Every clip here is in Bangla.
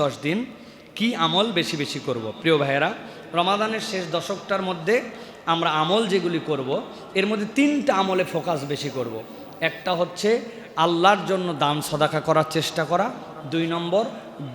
দশ দিন কি আমল বেশি বেশি করব? প্রিয় ভাইয়েরা, রমাদানের শেষ দশকটার মধ্যে আমরা আমল যেগুলি করব, এর মধ্যে তিনটা আমলে ফোকাস বেশি করব। একটা হচ্ছে আল্লাহর জন্য দান সদাকা করার চেষ্টা করা দুই নম্বর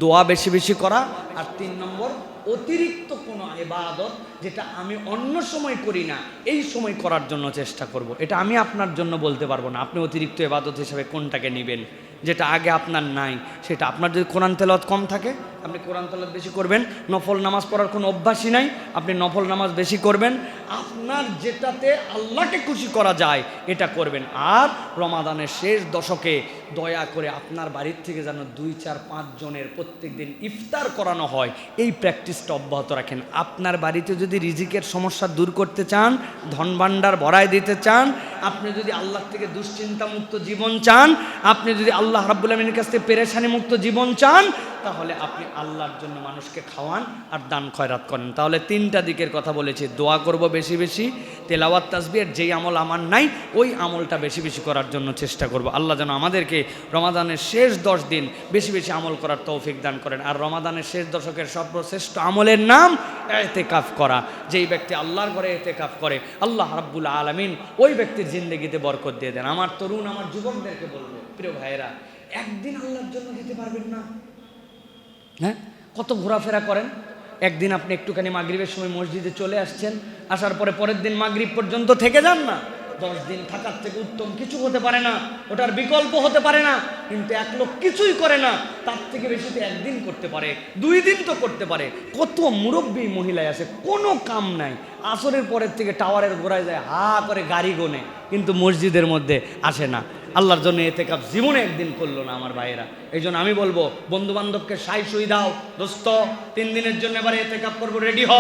দোয়া বেশি বেশি করা আর তিন নম্বর অতিরিক্ত কোনো এবাদত যেটা আমি অন্য সময় করি না, এই সময় করার জন্য চেষ্টা করব। এটা আমি আপনার জন্য বলতে পারব না। আপনি অতিরিক্ত এবাদত হিসেবে কোনটাকে নেবেন? যেটা আগে আপনার নাই, সেটা আপনার যদি কোরআন তেলাওয়াত কম থাকে, আপনি কোরআন তেলাওয়াত বেশি করবেন, নফল নামাজ পড়ার কোনো অভ্যাসই নাই, আপনি নফল নামাজ বেশি করবেন, আপনার যেটাতে আল্লাহকে খুশি করা যায়, এটা করবেন। আর রমাদানের শেষ দশকে দয়া করে আপনার বাড়ির থেকে যেন দুই চার, পাঁচ জনের প্রত্যেক দিন ইফতার করানো হয়, এই প্র্যাকটিসটা অব্যাহত রাখেন। আপনার বাড়িতে যদি রিজিকের সমস্যা দূর করতে চান, ধনভাণ্ডার ভরায় দিতে চান, আপনি যদি আল্লাহ থেকে দুশ্চিন্তা মুক্ত জীবন চান, আপনি যদি আল্লাহ রাবুল আলমীর কাছ থেকে পেরেশানি মুক্ত জীবন চান তাহলে আপনি আল্লাহর জন্য মানুষকে খাওয়ান আর দান খয়রাত করেন। তাহলে তিনটা দিকের কথা বলেছি, দোয়া করব বেশি বেশি, তেলাওয়াত তাসবির যেই আমল আমার নাই, ওই আমলটা বেশি বেশি করার জন্য চেষ্টা করব। আল্লাহ যেন আমাদেরকে রমাদানের শেষ দশ দিন বেশি বেশি আমল করার তৌফিক দান করেন। আর রমাদানের শেষ দশকের সর্বশ্রেষ্ঠ আমলের নাম এতেকাফ করা। যেই ব্যক্তি আল্লাহর ঘরে এতেকাফ করে, আল্লাহ রাব্বুল আলমিন ওই ব্যক্তির জিন্দগিতে বরকত দিয়ে দেন। আমার তরুণ, আমার যুবকদেরকে বলব, প্রিয় ভাইয়েরা, একদিন আল্লাহর জন্য দিতে পারবেন না। হ্যাঁ? কত ঘোরাফেরা করেন? একদিন আপনি একটুখানি মাগরিবের সময় মসজিদে চলে আসছেন, আসার পরে পরের দিন মাগরিব পর্যন্ত থেকে যান না। দশ দিন থাকার থেকে উত্তম কিছু হতে পারে না, ওটার বিকল্প হতে পারে না, কিন্তু এক লোক কিছুই করে না, তার থেকে বেশি তো একদিন করতে পারে, দুই দিন তো করতে পারে। কত মুরব্বী মহিলায় আছে, কোনো কাম নাই। আসরের পরের থেকে টাওয়ারের গোড়ায় যায় হা করে গাড়ি গোনে, কিন্তু মসজিদের মধ্যে আসে না। আল্লাহর জন্য এতে কাপ জীবনে একদিন করল না আমার ভাইয়েরা। এই জন্য আমি বলব বন্ধু বান্ধবকে সাই সুই দাও। দোস্ত, তিন দিনের জন্য এবারে এতে কাপ করব, রেডি হ।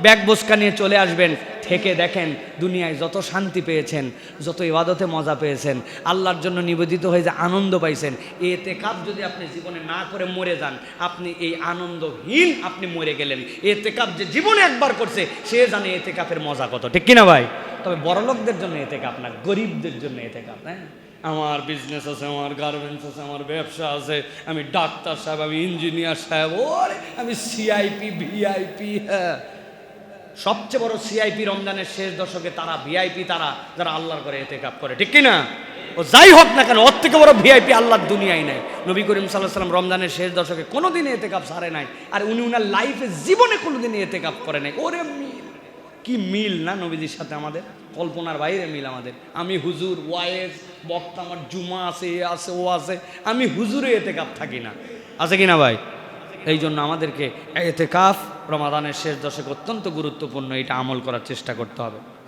ব্যাগ বসকা নিয়ে চলে আসবেন। থেকে দেখেন, দুনিয়ায় যত শান্তি পেয়েছেন, যত ইবাদতে মজা পেয়েছেন, আল্লাহর জন্য নিবেদিত হয়ে যে আনন্দ পাইছেন এতে কাপ যদি আপনি জীবনে না করে মরে যান, আপনি এই আনন্দহীন আপনি মরে গেলেন। এতে কাপ যে জীবনে একবার করছে, সে জানে এতে কাপের মজা কত। ঠিক কিনা ভাই? তবে বড়লোকদের জন্য এতে কাপ না, গরিবদের জন্য এতে কাপ হ্যাঁ? আমার বিজনেস আছে, আমার গার্মেন্টস আছে, আমার ব্যবসা আছে, আমি ডাক্তার সাহেব, আমি ইঞ্জিনিয়ার সাহেব, ওরে, আমি সিআইপি ভিআইপি হ্যাঁ। সবচেয়ে বড় সিআইপি রমজানের শেষ দশকে তারা ভিআইপি তারা, যারা আল্লাহর করে এতে কাপ করে, ঠিক কিনা? ও যাই হোক না কেন, ওর থেকে বড় ভিআইপি আল্লাহর দুনিয়ায় নাই। নবী করিম সাল্লাহ সাল্লাম রমজানের শেষ দশকে কোনোদিন এতে কাপ সারে নাই। আর উনি উনার লাইফে জীবনে কোনোদিন এতে কাপ করে নাই। ওরে কি মিল না নবীজির সাথে আমাদের? কল্পনার বাইরে মিল আমাদের। আমি হুজুর ওয়াইজ বক্তা, আমার জুমা আছে, এ আছে, ও আছে। আমি হুজুরে এতে কাপ থাকি না। আছে কি না ভাই? এই জন্য আমাদেরকে এতে কাফ রমাদানের শেষ দশক অত্যন্ত গুরুত্বপূর্ণ, এটা আমল করার চেষ্টা করতে হবে।